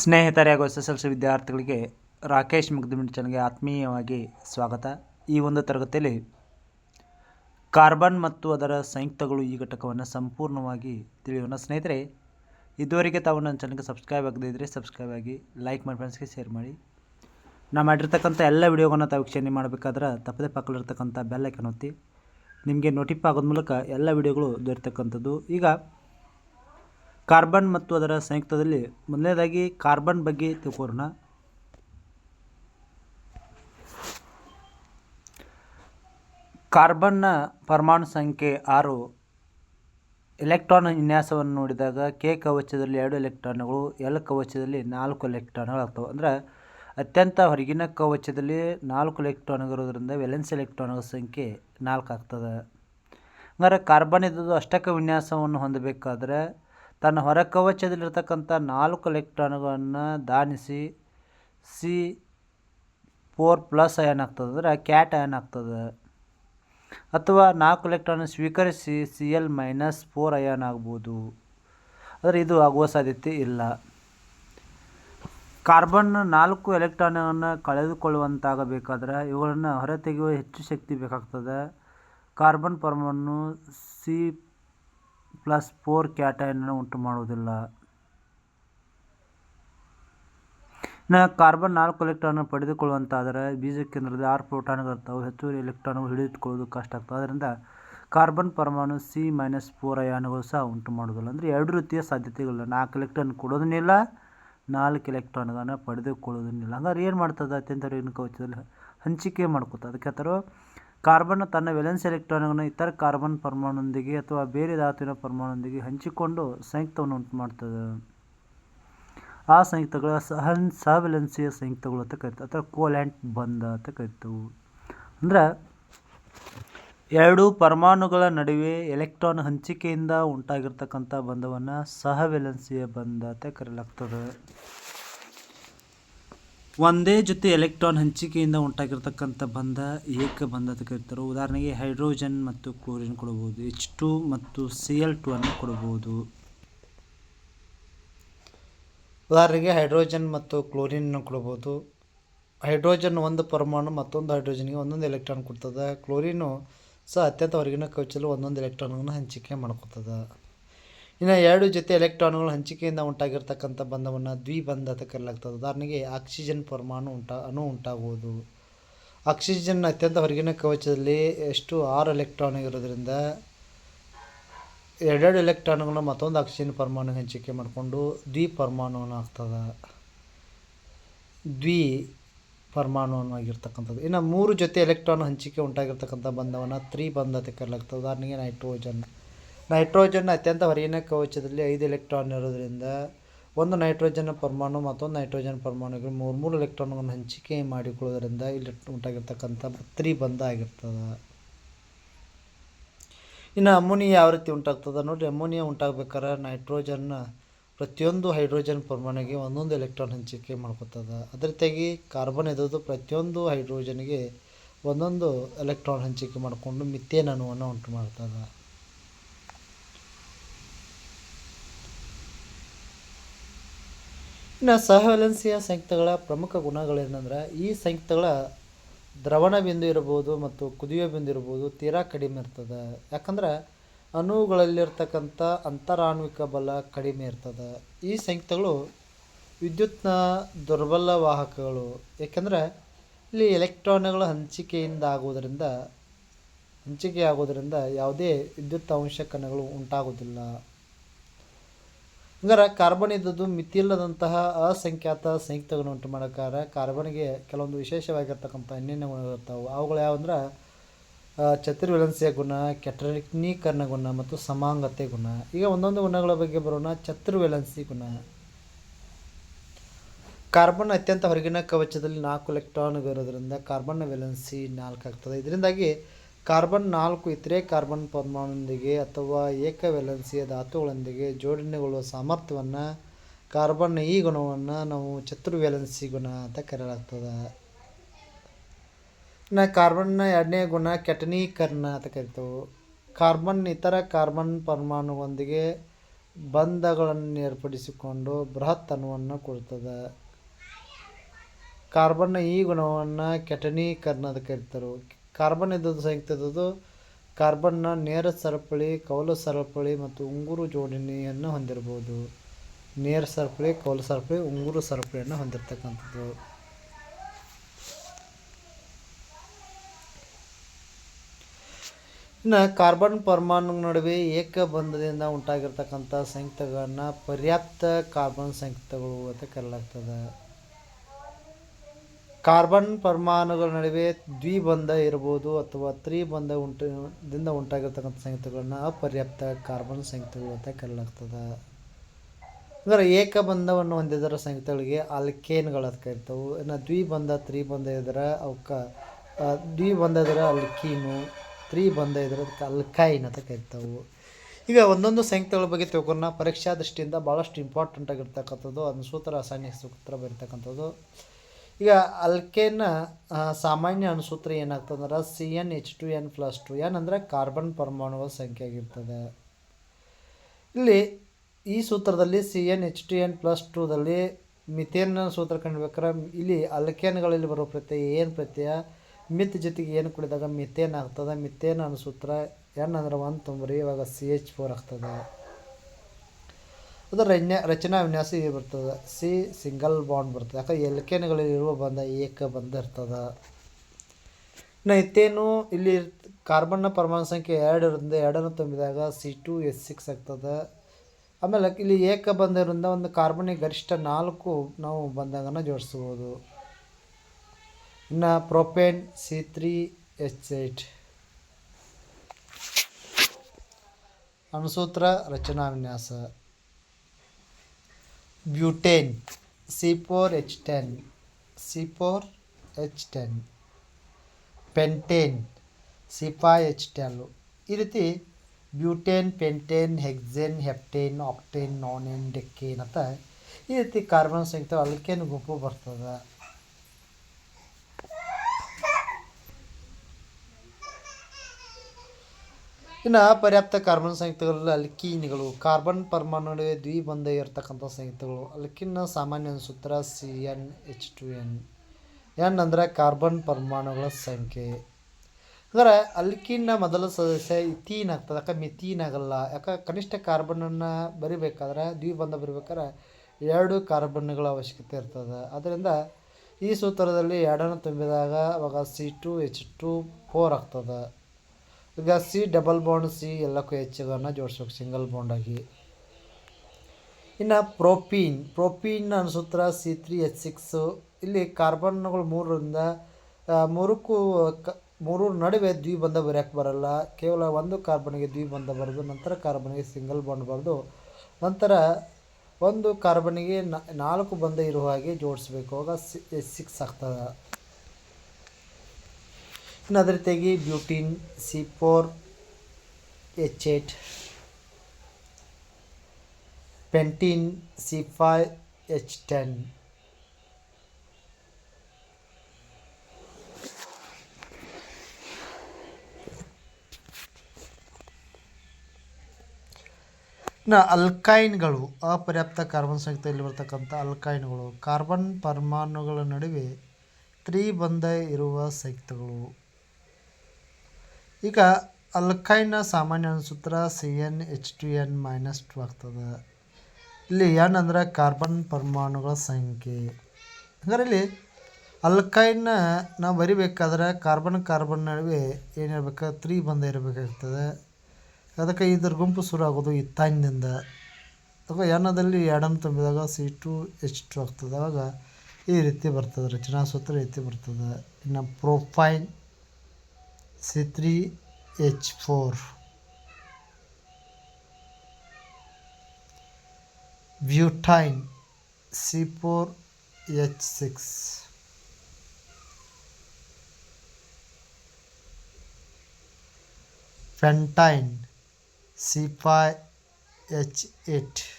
ಸ್ನೇಹಿತರೆ ಹಾಗೂ S S L C ವಿದ್ಯಾರ್ಥಿಗಳಿಗೆ ರಾಕೇಶ್ ಮುಗ್ದಿಮಿಟ್ ಚಾನಲ್ಗೆ ಆತ್ಮೀಯವಾಗಿ ಸ್ವಾಗತ. ಈ ಒಂದು ತರಗತಿಯಲ್ಲಿ ಕಾರ್ಬನ್ ಮತ್ತು ಅದರ ಸಂಯುಕ್ತಗಳು ಈ ಘಟಕವನ್ನು ಸಂಪೂರ್ಣವಾಗಿ ತಿಳಿಯೋಣ. ಸ್ನೇಹಿತರೆ, ಇದುವರೆಗೆ ತಾವು ನನ್ನ ಚಾನಲ್ಗೆ ಸಬ್ಸ್ಕ್ರೈಬ್ ಆಗದೇ ಇದ್ದರೆ ಸಬ್ಸ್ಕ್ರೈಬ್ ಆಗಿ, ಲೈಕ್ ಮಾಡಿ ಫ್ರೆಂಡ್ಸ್ಗೆ ಶೇರ್ ಮಾಡಿ. ನಾ ಮಾಡಿರ್ತಕ್ಕಂಥ ಎಲ್ಲ ವಿಡಿಯೋಗಳನ್ನ ತಾವು ವೀಕ್ಷಣೆ ಮಾಡಬೇಕಾದ್ರೆ ತಪ್ಪದೆ ಪಕ್ಕದಲ್ಲಿರ್ತಕ್ಕಂಥ ಬೆಲ್ಲೈಕನ್ ಒತ್ತಿ. ನಿಮಗೆ ನೋಟಿಫೈ ಆಗೋದ ಮೂಲಕ ಎಲ್ಲ ವಿಡಿಯೋಗಳು ದೊರೆತಕ್ಕಂಥದ್ದು. ಈಗ ಕಾರ್ಬನ್ ಮತ್ತು ಅದರ ಸಂಯುಕ್ತದಲ್ಲಿ ಮೊದಲನೇದಾಗಿ ಕಾರ್ಬನ್ ಬಗ್ಗೆ ತಿಳ್ಕೊಳ್ಳೋಣ ಕಾರ್ಬನ್ನ ಪರಮಾಣು ಸಂಖ್ಯೆ ಆರು ಎಲೆಕ್ಟ್ರಾನ್ ವಿನ್ಯಾಸವನ್ನು ನೋಡಿದಾಗ ಕೆ ಕವಚದಲ್ಲಿ ಎರಡು ಎಲೆಕ್ಟ್ರಾನ್ಗಳು, ಎಲ್ ಕವಚದಲ್ಲಿ ನಾಲ್ಕು ಎಲೆಕ್ಟ್ರಾನ್ಗಳು ಆಗ್ತವೆ ಅಂದ್ರೆ ಅತ್ಯಂತ ಹೊರಗಿನ ಕವಚದಲ್ಲಿ ನಾಲ್ಕು ಎಲೆಕ್ಟ್ರಾನ್ಗಳಿರೋದ್ರಿಂದ ವೆಲೆನ್ಸ್ ಎಲೆಕ್ಟ್ರಾನ್ಗಳ ಸಂಖ್ಯೆ ನಾಲ್ಕು ಆಗ್ತದೆ. ಹಂಗಾರೆ ಕಾರ್ಬನ್ ಇದ್ದದ್ದು ಅಷ್ಟಕ ವಿನ್ಯಾಸವನ್ನು ಹೊಂದಬೇಕಾದ್ರೆ ತನ್ನ ಹೊರ ಕವಚದಲ್ಲಿರ್ತಕ್ಕಂಥ ನಾಲ್ಕು ಎಲೆಕ್ಟ್ರಾನ್ಗಳನ್ನು ದಾನಿಸಿ ಸಿ ಫೋರ್ ಪ್ಲಸ್ ಅಯನ್ ಆಗ್ತದೆ, ಅಂದರೆ ಕ್ಯಾಟ್ ಅಯನ್ ಆಗ್ತದೆ. ಅಥವಾ ನಾಲ್ಕು ಎಲೆಕ್ಟ್ರಾನ್ ಸ್ವೀಕರಿಸಿ C L minus four ion ಆಗ್ಬೋದು. ಆದರೆ ಇದು ಆಗುವ ಸಾಧ್ಯತೆ ಇಲ್ಲ. ಕಾರ್ಬನ್ ನಾಲ್ಕು ಎಲೆಕ್ಟ್ರಾನನ್ನು ಕಳೆದುಕೊಳ್ಳುವಂತಾಗಬೇಕಾದ್ರೆ ಇವುಗಳನ್ನು ಹೊರತೆಗೆಯುವ ಹೆಚ್ಚು ಶಕ್ತಿ ಬೇಕಾಗ್ತದೆ. ಕಾರ್ಬನ್ ಪರಮಾಣು ಸಿ ಪ್ಲಸ್ ಫೋರ್ ಕ್ಯಾಟಯನ್ನು ಉಂಟು ಮಾಡುವುದಿಲ್ಲ ಇನ್ನು ಕಾರ್ಬನ್ ನಾಲ್ಕು ಎಲೆಕ್ಟ್ರಾನ್ ಪಡೆದುಕೊಳ್ಳುವಂತಾದರೆ ಬೀಜ ಕೇಂದ್ರದಲ್ಲಿ ಆರು ಪ್ರೋಟಾನ್ಗಳಿರ್ತಾವೆ ಹೆಚ್ಚುವರಿ ಎಲೆಕ್ಟ್ರಾನ್ಗಳು ಹಿಡಿದುಕೊಳ್ಳೋದು ಕಷ್ಟ ಆಗ್ತದೆ. ಅದರಿಂದ ಕಾರ್ಬನ್ ಪರಮಾಣು ಸಿ ಮೈನಸ್ ಫೋರ್ ಅಯಾನುಗಳು ಸಹ ಉಂಟು ಮಾಡೋದಿಲ್ಲ ಅಂದರೆ ಎರಡು ರೀತಿಯ ಸಾಧ್ಯತೆಗಳಿಲ್ಲ ನಾಲ್ಕು ಎಲೆಕ್ಟ್ರಾನ್ ಕೊಡೋದನ್ನಿಲ್ಲ, ನಾಲ್ಕು ಎಲೆಕ್ಟ್ರಾನ್ಗಳನ್ನು ಪಡೆದುಕೊಳ್ಳೋದನ್ನಿಲ್ಲ ಹಂಗಾರೆ ಏನು ಮಾಡ್ತದೆ? ಅತ್ಯಂತ ರೇಣು ಕವಚದಲ್ಲಿ ಹಂಚಿಕೆ ಮಾಡ್ಕೋತದೆ. ಅದಕ್ಕೆ ಥರ ಕಾರ್ಬನ್ ತನ್ನ ವೆಲೆನ್ಸ್ ಎಲೆಕ್ಟ್ರಾನ್ಗಳನ್ನು ಇತರ ಕಾರ್ಬನ್ ಪರಮಾಣುವಿನೊಂದಿಗೆ ಅಥವಾ ಬೇರೆ ಧಾತುವಿನ ಪರಮಾಣುವಿನೊಂದಿಗೆ ಹಂಚಿಕೊಂಡು ಸಂಯುಕ್ತವನ್ನು ಉಂಟು ಮಾಡ್ತದೆ ಆ ಸಂಯುಕ್ತಗಳ ಸಹನ್, ಸಹವೆಲೆನ್ಸಿಯ ಸಂಯುಕ್ತಗಳು ಅಂತ ಕರಿತವೆ. ಅಥವಾ ಕೋಲ್ಯಾಂಟ್ ಬಂಧ ಅಂತ ಕರಿತವು. ಅಂದ್ರೆ ಎರಡು ಪರಮಾಣುಗಳ ನಡುವೆ ಎಲೆಕ್ಟ್ರಾನ್ ಹಂಚಿಕೆಯಿಂದ ಉಂಟಾಗಿರ್ತಕ್ಕಂಥ ಬಂಧವನ್ನು ಸಹವೆಲೆನ್ಸಿಯ ಬಂಧ ಅಂತ ಕರೆಯಲಾಗ್ತದೆ ಒಂದೇ ಜೊತೆ ಎಲೆಕ್ಟ್ರಾನ್ ಹಂಚಿಕೆಯಿಂದ ಉಂಟಾಗಿರ್ತಕ್ಕಂಥ ಬಂಧ ಏಕ ಬಂಧ ಅಂತ ಕರೀತಾರೆ. ಉದಾಹರಣೆಗೆ ಹೈಡ್ರೋಜನ್ ಮತ್ತು ಕ್ಲೋರಿನ್ ಕೊಡಬಹುದು ಎಚ್ ಟು ಮತ್ತು ಸಿ ಎಲ್ ಟು ಅನ್ನು ಕೊಡಬಹುದು. ಉದಾಹರಣೆಗೆ ಹೈಡ್ರೋಜನ್ ಮತ್ತು ಕ್ಲೋರಿನ್ ಕೊಡಬಹುದು. ಹೈಡ್ರೋಜನ್ ಒಂದು ಪರಮಾಣು ಮತ್ತೊಂದು ಹೈಡ್ರೋಜನ್ಗೆ ಒಂದೊಂದು ಎಲೆಕ್ಟ್ರಾನ್ ಕೊಡ್ತದೆ. ಕ್ಲೋರಿನು ಸಹ ಅತ್ಯಂತ ಹೊರಗಿನ ಕವಚಲು ಒಂದೊಂದು ಎಲೆಕ್ಟ್ರಾನನ್ನು ಹಂಚಿಕೆ ಮಾಡ್ಕೊತದೆ. ಇನ್ನು ಎರಡು ಜೊತೆ ಎಲೆಕ್ಟ್ರಾನ್ಗಳು ಹಂಚಿಕೆಯಿಂದ ಉಂಟಾಗಿರ್ತಕ್ಕಂಥ ಬಂಧವನ್ನು ದ್ವಿಬಂಧ ಅಂತ ಕರೆಯಲಾಗ್ತದೆ ಉದಾಹರಣೆಗೆ ಆಕ್ಸಿಜನ್ ಪರಮಾಣು ಉಂಟಾ, ಅಣು ಉಂಟಾಗುವುದು. ಆಕ್ಸಿಜನ್ ಅತ್ಯಂತ ಹೊರಗಿನ ಕವಚದಲ್ಲಿ ಎಷ್ಟು ಆರು ಎಲೆಕ್ಟ್ರಾನ್ ಇರೋದ್ರಿಂದ ಎರಡೆರಡು ಎಲೆಕ್ಟ್ರಾನ್ಗಳನ್ನ ಮತ್ತೊಂದು ಆಕ್ಸಿಜನ್ ಪರಮಾಣು ಹಂಚಿಕೆ ಮಾಡಿಕೊಂಡು ದ್ವಿ ಪರಮಾಣುವನ್ನು ಆಗ್ತದೆ. ದ್ವಿ ಪರಮಾಣುವಾಗಿರ್ತಕ್ಕಂಥದ್ದು ಇನ್ನು ಮೂರು ಜೊತೆ ಎಲೆಕ್ಟ್ರಾನ್ ಹಂಚಿಕೆ ಉಂಟಾಗಿರ್ತಕ್ಕಂಥ ಬಂಧವನ್ನು ತ್ರಿಬಂಧ ಅಂತ ಕರೆಯಲಾಗ್ತದೆ ಉದಾಹರಣೆಗೆ ನೈಟ್ರೋಜನ್. ನೈಟ್ರೋಜನ್ ಅತ್ಯಂತ ಹೊರಗಿನ ಕವಚದಲ್ಲಿ ಐದು ಎಲೆಕ್ಟ್ರಾನ್ ಇರೋದ್ರಿಂದ ಒಂದು ನೈಟ್ರೋಜನ್ ಪರಮಾಣು ಮತ್ತೊಂದು ನೈಟ್ರೋಜನ್ ಪರಮಾಣುಗಳು ಮೂರು ಮೂರು ಎಲೆಕ್ಟ್ರಾನ್ಗಳನ್ನು ಹಂಚಿಕೆ ಮಾಡಿಕೊಳ್ಳೋದ್ರಿಂದ ಇಲ್ಲಿ ಉಂಟಾಗಿರ್ತಕ್ಕಂಥ ತ್ರಿಬಂಧ ಆಗಿರ್ತದೆ. ಇನ್ನು ಅಮೋನಿಯಾ ಯಾವ ರೀತಿ ಉಂಟಾಗ್ತದೆ ನೋಡಿರಿ, ಅಮೋನಿಯಾ ಉಂಟಾಗಬೇಕಾದ್ರೆ ನೈಟ್ರೋಜನ್ನ ಪ್ರತಿಯೊಂದು ಹೈಡ್ರೋಜನ್ ಪರಮಾಣುಗೆ ಒಂದೊಂದು ಎಲೆಕ್ಟ್ರಾನ್ ಹಂಚಿಕೆ ಮಾಡ್ಕೊತದ. ಅದೇ ರೀತಿಯಾಗಿ ಕಾರ್ಬನ್ ಇದ್ದದ್ದು ಪ್ರತಿಯೊಂದು ಹೈಡ್ರೋಜನ್ಗೆ ಒಂದೊಂದು ಎಲೆಕ್ಟ್ರಾನ್ ಹಂಚಿಕೆ ಮಾಡಿಕೊಂಡು ಮಿಥೇನ್ ಅಣುವನ್ನು ಉಂಟು ಮಾಡ್ತದೆ. ಇನ್ನು ಸಹವಲನ್ಸಿಯ ಸಂಯುಕ್ತಗಳ ಪ್ರಮುಖ ಗುಣಗಳೇನೆಂದ್ರೆ, ಈ ಸಂಯುಕ್ತಗಳ ದ್ರವಣ ಬಿಂದು ಇರ್ಬೋದು ಮತ್ತು ಕುದಿಯೋ ಬಿಂದು ಇರ್ಬೋದು ತೀರಾ ಕಡಿಮೆ ಇರ್ತದೆ. ಯಾಕಂದ್ರೆ, ಅಣುಗಳಲ್ಲಿರ್ತಕ್ಕಂಥ ಅಂತರಾಣ್ವಿಕ ಬಲ ಕಡಿಮೆ ಇರ್ತದೆ. ಈ ಸಂಯುಕ್ತಗಳು ವಿದ್ಯುತ್ನ ದುರ್ಬಲ ವಾಹಕಗಳು. ಏಕೆಂದರೆ, ಇಲ್ಲಿ ಎಲೆಕ್ಟ್ರಾನ್ಗಳ ಹಂಚಿಕೆಯಿಂದ ಆಗುವುದರಿಂದ ಹಂಚಿಕೆ ಆಗೋದರಿಂದ ಯಾವುದೇ ವಿದ್ಯುತ್ ಅಂಶ ಕಣಗಳು ಉಂಟಾಗೋದಿಲ್ಲ ಹಂಗಾರೆ ಕಾರ್ಬನ್ ಇದ್ದದ್ದು ಮಿತಿಯಿಲ್ಲದಂತಹ ಅಸಂಖ್ಯಾತ ಸಂಯುಕ್ತಗಳನ್ನು ಉಂಟು ಮಾಡೋಕ್ಕಾರೆ. ಕಾರ್ಬನ್ಗೆ ಕೆಲವೊಂದು ವಿಶೇಷವಾಗಿರ್ತಕ್ಕಂಥ ಅನ್ಯನ್ಯ ಗುಣಗಳಿರ್ತಾವೆ ಅವುಗಳು ಯಾವಂದ್ರೆ ಚತುರ್ವಿಲನ್ಸಿಯ ಗುಣ, ಕೆಟರಿಕ್ನೀಕರಣ ಗುಣ ಮತ್ತು ಸಮಾಂಗತೆ ಗುಣ. ಈಗ ಒಂದೊಂದು ಗುಣಗಳ ಬಗ್ಗೆ ಬರೋಣ. ಚತುರ್ವಿಲನ್ಸಿ ಗುಣ. ಕಾರ್ಬನ್ ಅತ್ಯಂತ ಹೊರಗಿನ ಕವಚದಲ್ಲಿ ನಾಲ್ಕು ಎಲೆಕ್ಟ್ರಾನ್ಗಳಿರೋದ್ರಿಂದ ಕಾರ್ಬನ್ನ ವೆಲೆನ್ಸಿ ನಾಲ್ಕು ಆಗ್ತದೆ ಇದರಿಂದಾಗಿ ಕಾರ್ಬನ್ ನಾಲ್ಕು ಇತರೆ ಕಾರ್ಬನ್ ಪರಮಾಣುವಿನೊಂದಿಗೆ ಅಥವಾ ಏಕ ಏಕವೆಲೆನ್ಸಿಯ ಧಾತುಗಳೊಂದಿಗೆ ಜೋಡಣೆಗೊಳ್ಳುವ ಸಾಮರ್ಥ್ಯವನ್ನು ಕಾರ್ಬನ್ ಈ ಗುಣವನ್ನು ನಾವು ಚತುರ್ವೆಲೆನ್ಸಿ ಗುಣ ಅಂತ ಕರೆಯಲಾಗ್ತದೆ. ಇನ್ನು ಕಾರ್ಬನ್ನ ಎರಡನೇ ಗುಣ ಕೆಟನೀಕರಣ ಅಂತ ಕರಿತೇವೆ. ಕಾರ್ಬನ್ ಇತರ ಕಾರ್ಬನ್ ಪರಮಾಣುಗಳೊಂದಿಗೆ ಬಂಧಗಳನ್ನು ಏರ್ಪಡಿಸಿಕೊಂಡು ಬೃಹತ್ ಅಣುವನ್ನು ಕೊಡ್ತದೆ. ಕಾರ್ಬನ್ನ ಈ ಗುಣವನ್ನು ಕೆಟನೀಕರಣದ ಕರೀತಾರೆ. ಕಾರ್ಬನ್ ಇದ್ದದ್ದು ಇದ್ದದ್ದು ಕಾರ್ಬನ್ನ ನೇರ ಸರಪಳಿ, ಕೌಲ ಸರಪಳಿ ಮತ್ತು ಉಂಗುರು ಜೋಡಣೆಯನ್ನು ಹೊಂದಿರಬಹುದು. ನೇರ ಸರಪಳಿ, ಕೌಲು ಸರಪಳಿ, ಉಂಗುರು ಸರಪಳಿಯನ್ನು ಹೊಂದಿರತಕ್ಕಂಥದ್ದು. ಇನ್ನು ಕಾರ್ಬನ್ ಪರಮಾಣು ನಡುವೆ ಏಕಬಂಧದಿಂದ ಉಂಟಾಗಿರ್ತಕ್ಕಂಥ ಸಂಯುಕ್ತಗಳನ್ನು ಪರ್ಯಾಪ್ತ ಕಾರ್ಬನ್ ಸಂಯುಕ್ತಗಳು ಅಂತ ಕರೆಯಲಾಗ್ತದೆ. ಕಾರ್ಬನ್ ಪರಮಾಣುಗಳ ನಡುವೆ ದ್ವಿಬಂಧ ಇರ್ಬೋದು ಅಥವಾ ತ್ರಿಬಂಧ ಉಂಟು ಉಂಟಾಗಿರ್ತಕ್ಕಂಥ ಸಂಯುಕ್ತಗಳನ್ನು ಅಪರ್ಯಾಪ್ತ ಕಾರ್ಬನ್ ಸಂಯುಕ್ತಗಳು ಅಂತ ಕರೆಯಲಾಗ್ತದೆ. ಅಂದರೆ ಏಕಬಂಧವನ್ನು ಹೊಂದಿದರ ಸಂಯುಕ್ತಗಳಿಗೆ ಅಲ್ಕೇನ್ಗಳು ಅಂತ ಕರಿತಾವೆ. ಇನ್ನು ದ್ವಿಬಂಧ, ತ್ರಿಬಂಧ ಇದ್ರೆ ಅವಕ್ಕೆ ದ್ವಿಬಂಧ ಇದ್ರೆ ಅಲ್ಕೀನು, ತ್ರಿಬಂಧ ಇದ್ರೆ ಅದಕ್ಕೆ ಅಲ್ಕೈನ್ ಅಂತ ಕರಿತಾವೆ. ಈಗ ಒಂದೊಂದು ಸಂಯುಕ್ತಗಳ ಬಗ್ಗೆ ತಿಳ್ಕೊಂಡ ಪರೀಕ್ಷಾ ದೃಷ್ಟಿಯಿಂದ ಭಾಳಷ್ಟು ಇಂಪಾರ್ಟೆಂಟ್ ಆಗಿರ್ತಕ್ಕಂಥದ್ದು, ಅದನ್ನ ಸೂತ್ರ, ರಾಸಾಯನಿಕ ಸೂತ್ರ ಬರೀತಕ್ಕಂಥದ್ದು. ಈಗ ಅಲ್ಕೇನ ಸಾಮಾನ್ಯ ಅಣುಸೂತ್ರ ಏನಾಗ್ತದಂದ್ರೆ C N H two N plus two N ಅಂದರೆ ಕಾರ್ಬನ್ ಪರಮಾಣುಗಳ ಸಂಖ್ಯೆ ಆಗಿರ್ತದೆ. ಇಲ್ಲಿ ಈ ಸೂತ್ರದಲ್ಲಿ C N H two N plus ಟೂದಲ್ಲಿ methane ಸೂತ್ರ ಕಂಡುಬೇಕಾರೆ ಇಲ್ಲಿ ಅಲ್ಕೇನ್ಗಳಲ್ಲಿ ಬರೋ ಪ್ರತ್ಯಯ ಏನು ಪ್ರತ್ಯಯ? ಮಿತ್ ಜೊತೆಗೆ ಏನು ಕುಡಿದಾಗ ಮಿಥೇನ್ ಆಗ್ತದೆ? ಮಿಥೇನ್ ಅನ್ನೋ ಸೂತ್ರ ಅಂದ್ರೆ ಒಂದು ತುಂಬ್ರಿ ಇವಾಗ ಸಿ ಎಚ್ ಫೋರ್ ಆಗ್ತದೆ. ಅದು ರಚನೆ ರಚನಾ ವಿನ್ಯಾಸ ಇದು ಬರ್ತದೆ. ಸಿ, ಸಿಂಗಲ್ ಬಾಂಡ್ ಬರ್ತದೆ. ಯಾಕಂದ್ರೆ ಎಲ್ಕೆನ್ಗಳಲ್ಲಿ ಇರುವ ಬಂಧ ಏಕ ಬಂಧ ಇರ್ತದೆ. ಇನ್ನು ಇತ್ತೇನು, ಇಲ್ಲಿ ಕಾರ್ಬನ್ನ ಪರಮಾಣು ಸಂಖ್ಯೆ ಎರಡರಿಂದ ಎರಡನ್ನು ತುಂಬಿದಾಗ ಸಿ ಟು, ಎಸ್ ಸಿಕ್ಸ್ ಆಗ್ತದೆ. ಆಮೇಲೆ ಇಲ್ಲಿ ಏಕ ಬಂದಿರೋದ್ರಿಂದ ಒಂದು ಕಾರ್ಬನಿಗೆ ಗರಿಷ್ಠ ನಾಲ್ಕು ನಾವು ಬಂದಾಗನ ಜೋಡಿಸ್ಬೋದು. ಇನ್ನು propane, C three H eight ಅಣುಸೂತ್ರ ರಚನಾ ವಿನ್ಯಾಸ. Butane C four H ten C four H ten pentane C five H twelve ಈ ರೀತಿ butane, pentane, hexane, heptane, octane, nonane, decane ಅಂತ ಈ ರೀತಿ ಕಾರ್ಬನ್ ಸಂಯುಕ್ತ ಅಲ್ಕೇನ್ ಗುಂಪು ಬರ್ತದೆ? ಇನ್ನು ಪರ್ಯಾಪ್ತ ಕಾರ್ಬನ್ ಸಂಯುಕ್ತಗಳಲ್ಲಿ ಅಲ್ಕೀನ್ಗಳು, ಕಾರ್ಬನ್ ಪರಮಾಣು ನಡುವೆ ದ್ವಿಬಂಧ ಇರತಕ್ಕಂಥ ಸಂಯುಕ್ತಗಳು. ಅಲ್ಕಿನ್ನ ಸಾಮಾನ್ಯ ಸೂತ್ರ C N H two N N ಅಂದರೆ ಕಾರ್ಬನ್ ಪರಮಾಣುಗಳ ಸಂಖ್ಯೆ. ಅಂದರೆ ಅಲ್ಕಿನ್ನ ಮೊದಲ ಸದಸ್ಯ ಇಥೀನ್ ಆಗ್ತದೆ ಯಾಕೆ ಮಿತೀನ್ ಆಗಲ್ಲ. ಯಾಕೆ ಕನಿಷ್ಠ ಕಾರ್ಬನನ್ನು ಬರಿಬೇಕಾದ್ರೆ, ದ್ವಿಬಂಧ ಬರಿಬೇಕಾದ್ರೆ ಎರಡು ಕಾರ್ಬನ್ಗಳ ಅವಶ್ಯಕತೆ ಇರ್ತದೆ. ಅದರಿಂದ ಈ ಸೂತ್ರದಲ್ಲಿ ಎರಡನ್ನು ತುಂಬಿದಾಗ ಅವಾಗ C two H two four ಆಗ್ತದೆ. ಈಗ ಸಿ ಡಬಲ್ ಬಾಂಡ್, ಸಿ ಎಲ್ಲಕ್ಕೂ ಹೆಚ್ಚಿಗನ್ನು ಜೋಡಿಸ್ಬೇಕು, ಸಿಂಗಲ್ ಬಾಂಡಾಗಿ ಇನ್ನು ಪ್ರೋಪೀನ್ ಪ್ರೋಪೀನ್ ಅನ್ಸೂತ್ರ ಸಿ ತ್ರೀ ಎಚ್ ಸಿಕ್ಸು, ಇಲ್ಲಿ ಕಾರ್ಬನ್ಗಳು ಮೂರರಿಂದ ಮೂರಕ್ಕೂ ಕ, ಮೂರು ನಡುವೆ ದ್ವಿಬಂಧ ಬರೆಯೋಕ್ಕೆ ಬರಲ್ಲ. ಕೇವಲ ಒಂದು ಕಾರ್ಬನ್ಗೆ ದ್ವಿಬಂಧ ಬರೆದು ನಂತರ ಕಾರ್ಬನ್ಗೆ ಸಿಂಗಲ್ ಬಾಂಡ್ ಬರೆದು ನಂತರ ಒಂದು ಕಾರ್ಬನ್ಗೆ ನಾಲ್ಕು ಬಂಧ ಇರುವ ಹಾಗೆ ಜೋಡಿಸ್ಬೇಕು. ಆಗ ಸಿಕ್ಸ್ ಆಗ್ತದೆ. ಇನ್ನು ಅದೇ ರೀತಿಯಾಗಿ butene C four H eight pentene C five H ten ಇನ್ನು ಅಲ್ಕೈನ್ಗಳು ಅಪರ್ಯಾಪ್ತ ಕಾರ್ಬನ್ ಸಂಯುಕ್ತದಲ್ಲಿ ಬರ್ತಕ್ಕಂಥ ಅಲ್ಕೈನ್ಗಳು ಕಾರ್ಬನ್ ಪರಮಾಣುಗಳ ನಡುವೆ ತ್ರಿಬಂಧ ಇರುವ ಸಂಯುಕ್ತಗಳು. ಈಗ ಅಲ್ಕೈನ ಸಾಮಾನ್ಯ ಸೂತ್ರ C N H two N minus two ಆಗ್ತದೆ. ಇಲ್ಲಿ ಎನ್ ಅಂದ್ರೆ ಕಾರ್ಬನ್ ಪರಮಾಣುಗಳ ಸಂಖ್ಯೆ. ಹಂಗಾರೆ ಇಲ್ಲಿ ಅಲ್ಕೈನ ನಾವು ಬರಿಬೇಕಾದ್ರೆ ಕಾರ್ಬನ್ ಕಾರ್ಬನ್ ನಡುವೆ ಏನಿರ್ಬೇಕು ತ್ರೀ ಬಂಧ ಇರಬೇಕಾಗ್ತದೆ. ಅದಕ್ಕೆ ಇದ್ರ ಗುಂಪು ಶುರು ಆಗೋದು ಇತ್ತಾಯಿನಿಂದ ಅಥವಾ ಎನ್ನದಲ್ಲಿ ಎರಡನ್ನು ತುಂಬಿದಾಗ ಸಿ ಟು ಎಚ್ ಟು ಆಗ್ತದೆ. ಆವಾಗ ಈ ರೀತಿ ಬರ್ತದೆ ರಚನಾ ಸೂತ್ರ ರೀತಿ ಬರ್ತದೆ. ಇನ್ನು ಪ್ರೊಫೈನ್ C3H4 butane C4H6 pentane C5H8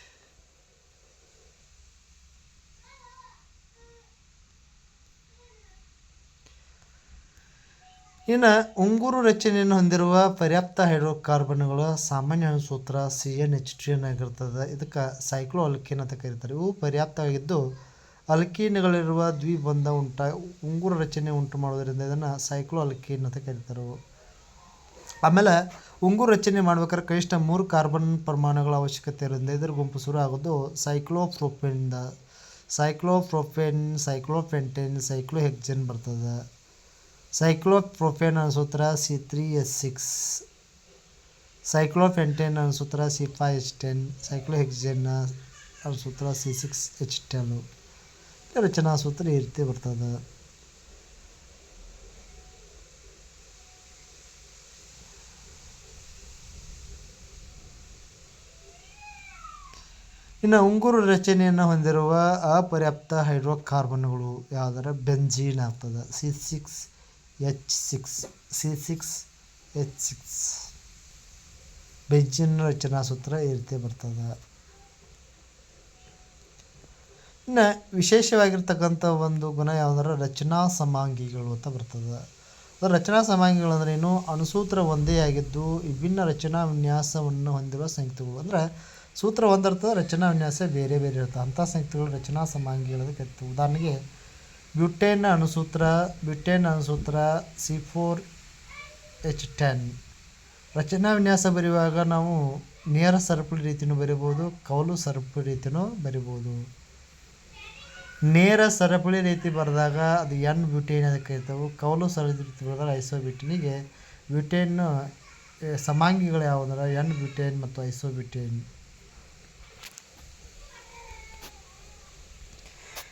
ಇನ್ನು ಉಂಗುರು ರಚನೆಯನ್ನು ಹೊಂದಿರುವ ಪರ್ಯಾಪ್ತ ಹೈಡ್ರೋಕಾರ್ಬನ್ಗಳು ಸಾಮಾನ್ಯ ಸೂತ್ರ C N H two N ಆಗಿರ್ತದೆ. ಇದಕ್ಕೆ ಸೈಕ್ಲೋ ಅಲ್ಕೇನ್ ಅಂತ ಕರೀತಾರೆ. ಇವು ಪರ್ಯಾಪ್ತವಾಗಿದ್ದು ಅಲ್ಕೀನ್ಗಳಿರುವ ದ್ವಿಬಂಧ ಉಂಟ, ಉಂಗುರ ರಚನೆ ಉಂಟು ಮಾಡೋದರಿಂದ ಇದನ್ನು ಸೈಕ್ಲೋ ಅಲ್ಕೀನ್ ಅಂತ ಕರೀತಾರೆ ಆಮೇಲೆ ಉಂಗುರ ರಚನೆ ಮಾಡ್ಬೇಕಾದ್ರೆ ಕನಿಷ್ಠ ಮೂರು ಕಾರ್ಬನ್ ಪ್ರಮಾಣಗಳ ಅವಶ್ಯಕತೆ ಇರೋದ್ರಿಂದ ಇದರ ಗುಂಪು ಶುರು ಆಗೋದು ಸೈಕ್ಲೋಪ್ರೋಪೆನ್ದ ಸೈಕ್ಲೋಪ್ರೋಪೇನ್ ಸೈಕ್ಲೋಪೆಂಟೆನ್ ಸೈಕ್ಲೋಹೆಕ್ಸೆನ್ ಬರ್ತದೆ. ಸೈಕ್ಲೋಪ್ರೋಪೇನ್ ಅನ್ನೋ ಸೂತ್ರ C three S six cyclopentane ಅನ್ಸೂತ್ರ C five H ten cyclohexene ಅನ್ನೋ ಸಿ ಸಿಕ್ಸ್ ಎಚ್ ಟೆನ್ ರಚನಾ ಸೂತ್ರ ಈ ರೀತಿ ಬರ್ತದೆ ಇನ್ನು ಉಂಗುರು ರಚನೆಯನ್ನು ಹೊಂದಿರುವ ಅಪರ್ಯಾಪ್ತ ಹೈಡ್ರೋಕಾರ್ಬನ್ಗಳು ಯಾವುದರ? ಬೆಂಜೀನ್ ಆಗ್ತದೆ. C six H six C six H six ಬೆಂಚಿನ ರಚನಾ ಸೂತ್ರ ಈ ರೀತಿ ಬರ್ತದೆ. ಇನ್ನು ವಿಶೇಷವಾಗಿರ್ತಕ್ಕಂಥ ಒಂದು ಗುಣ ಯಾವುದಂದ್ರೆ ರಚನಾ ಸಮಾಂಗಿಗಳು ಅಂತ ಬರ್ತದೆ. ರಚನಾ ಸಮಾಂಗಿಗಳು ಅಂದ್ರೆ ಏನು? ಅಣುಸೂತ್ರ ಒಂದೇ ಆಗಿದ್ದು ವಿಭಿನ್ನ ರಚನಾ ವಿನ್ಯಾಸವನ್ನು ಹೊಂದಿರುವ ಸಂಯುಕ್ತಗಳು. ಅಂದರೆ ಸೂತ್ರ ಒಂದಿರ್ತದೆ ರಚನಾ ವಿನ್ಯಾಸ ಬೇರೆ ಬೇರೆ ಇರ್ತದೆ. ಅಂಥ ಸಂಯುಕ್ತಗಳು ರಚನಾ ಸಮಾಂಗಿಗಳು ಅಂತ ಕರಿತೀವಿ ಉದಾಹರಣೆಗೆ ಬ್ಯೂಟೇನ್ ಅಣುಸೂತ್ರ ಬ್ಯೂಟೇನ್ ಅಣುಸೂತ್ರ, ಸಿ ಫೋರ್ ಎಚ್ ಟೆನ್. ರಚನಾ ವಿನ್ಯಾಸ ಬರೆಯುವಾಗ ನಾವು ನೇರ ಸರಪಳಿ ರೀತಿಯೂ ಬರಿಬೋದು ಕೌಲು ಸರಪಳಿ ರೀತಿಯೂ ಬರಿಬೋದು ನೇರ ಸರಪಳಿ ರೀತಿ ಬರೆದಾಗ ಅದು ಎನ್ ಬ್ಯೂಟೇನ್ ಅದಕ್ಕೆ ಕರಿತಾವೆ. ಕೌಲು ಸರಪಳಿ ರೀತಿ ಬರೆದಾಗ ಐಸೋ ಬ್ಯೂಟೇನಿಗೆ ಬ್ಯೂಟೇನ್ ಸಮಾಂಗಿಗಳು ಯಾವುದಂದ್ರೆ ಎನ್ ಬ್ಯೂಟೇನ್ ಮತ್ತು ಐಸೋ